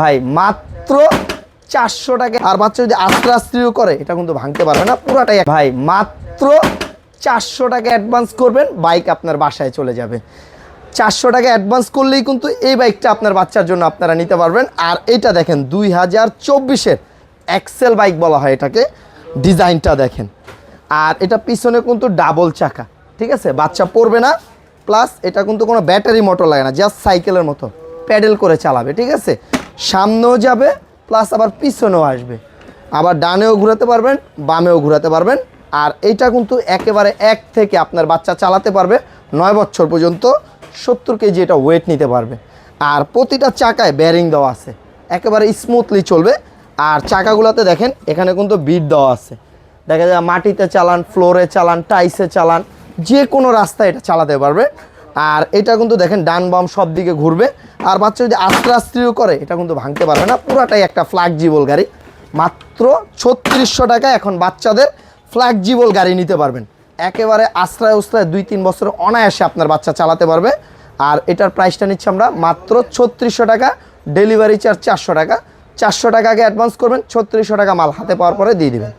ভাই, মাত্র চারশো টাকা। আর বাচ্চা যদি আস্তে আস্তেও করে, এটা কিন্তু ভাঙতে পারবে না, পুরাটাই ভাই, মাত্র চারশো টাকা অ্যাডভান্স করবেন বাইক আপনার বাসায় চলে যাবে। চারশো টাকা অ্যাডভান্স করলেই কিন্তু এই বাইকটা আপনার বাচ্চার জন্য আপনারা নিতে পারবেন। আর এটা দেখেন, দুই হাজার চব্বিশের এক্সেল বাইক বলা হয় এটাকে ডিজাইনটা দেখেন। আর এটা পিছনে কিন্তু ডাবল চাকা, ঠিক আছে? বাচ্চা পড়বে না প্লাস এটা কিন্তু কোনো ব্যাটারি মোটর লাগে না জাস্ট সাইকেলের মতো প্যাডেল করে চালাবে, ঠিক আছে? সামনেও যাবে প্লাস আবার পিছনেও আসবে। আবার ডানেও ঘোরাতে পারবেন, বামেও ঘোরাতে পারবেন। আর এইটা কিন্তু একেবারে এক থেকে আপনার বাচ্চা চালাতে পারবে, নয় বছর পর্যন্ত সত্তর কেজি এটা ওয়েট নিতে পারবে। আর প্রতিটা চাকায় ব্যারিং দেওয়া আছে। একেবারে স্মুথলি চলবে। আর চাকাগুলোতে দেখেন, এখানে কিন্তু বিট দেওয়া আছে। দেখা যায় মাটিতে চালান ফ্লোরে চালান টাইসে চালান যে কোনো রাস্তায় এটা চালাতে পারবে। আর এটা কিন্তু দেখেন, ডান বাম সব দিকে ঘুরবে। আর বাচ্চা যদি আস্তে আস্তেও করে, এটা কিন্তু ভাঙতে পারবে না। পুরাটাই একটা ফ্ল্যাগজিবল গাড়ি। মাত্র ছত্রিশশো টাকা এখন বাচ্চাদের ফ্ল্যাগজিবল গাড়ি নিতে পারবেন। একেবারে আশ্রয় উশ্রয় দুই তিন বছর অনায়াসে আপনার বাচ্চা চালাতে পারবে। আর এটার প্রাইসটা নিচ্ছি আমরা মাত্র ছত্রিশশো টাকা। ডেলিভারি চার্জ চারশো টাকা। চারশো টাকা আগে অ্যাডভান্স করবেন, ছত্রিশশো টাকা মাল হাতে পাওয়ার পরে দিয়ে দিবেন।